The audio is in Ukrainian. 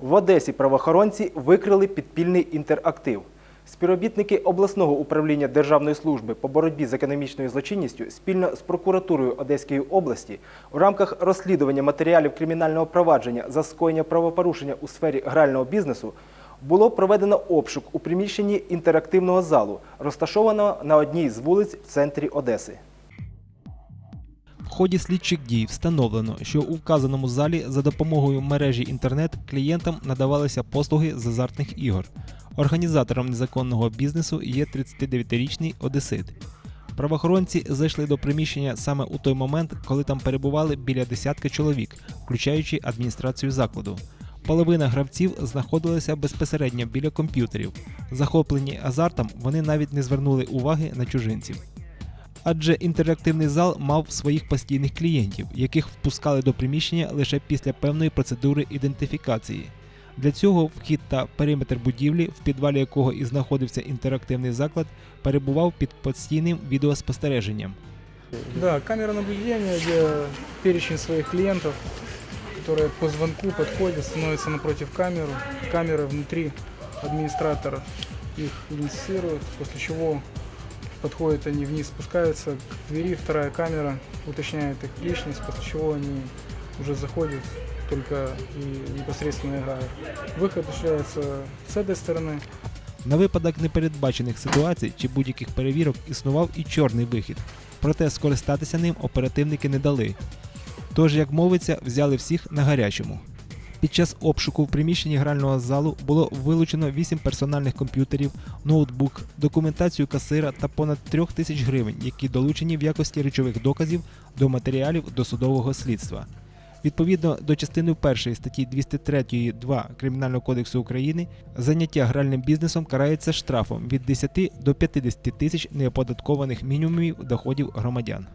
В Одесі правоохоронці викрили підпільний інтерактив. Співробітники обласного управління Державної служби по боротьбі з економічною злочинністю спільно з прокуратурою Одеської області в рамках розслідування матеріалів кримінального провадження за скоєння правопорушення у сфері грального бізнесу було проведено обшук у приміщенні інтерактивного залу, розташованого на одній з вулиць в центрі Одеси. В ході слідчих дій встановлено, що у вказаному залі за допомогою мережі інтернет клієнтам надавалися послуги з азартних ігор. Організатором незаконного бізнесу є 39-річний одесит. Правоохоронці зайшли до приміщення саме у той момент, коли там перебували біля десятки чоловік, включаючи адміністрацію закладу. Половина гравців знаходилася безпосередньо біля комп'ютерів. Захоплені азартом, вони навіть не звернули уваги на чужинців. Адже інтерактивний зал мав своїх постійних клієнтів, яких впускали до приміщення лише після певної процедури ідентифікації. Для цього вхід та периметр будівлі, в підвалі якого і знаходився інтерактивний заклад, перебував під постійним відеоспостереженням. Да, камера наблюдения, где перечень своих клиентов, которые по звонку подходят, становятся напротив камеры. Камера внутри администратора их идентифицирует, после чего подходят они вниз, спускаются к двери, вторая камера уточняет их личность, после чего они уже заходят только и непосредственно играют. Выход осуществляется с этой стороны, На випадок непередбачених ситуацій чи будь-яких перевірок існував і чорний вихід. Проте скористатися ним оперативники не дали. Тож, як мовиться, взяли всіх на гарячому. Під час обшуку в приміщенні грального залу було вилучено 8 персональних комп'ютерів, ноутбук, документацію касира та понад 3 тисяч гривень, які долучені в якості речових доказів до матеріалів досудового слідства. Відповідно до частини 1 статті 203.2 Кримінального кодексу України, заняття гральним бізнесом карається штрафом від 10 до 50 тисяч неоподаткованих мінімумів доходів громадян.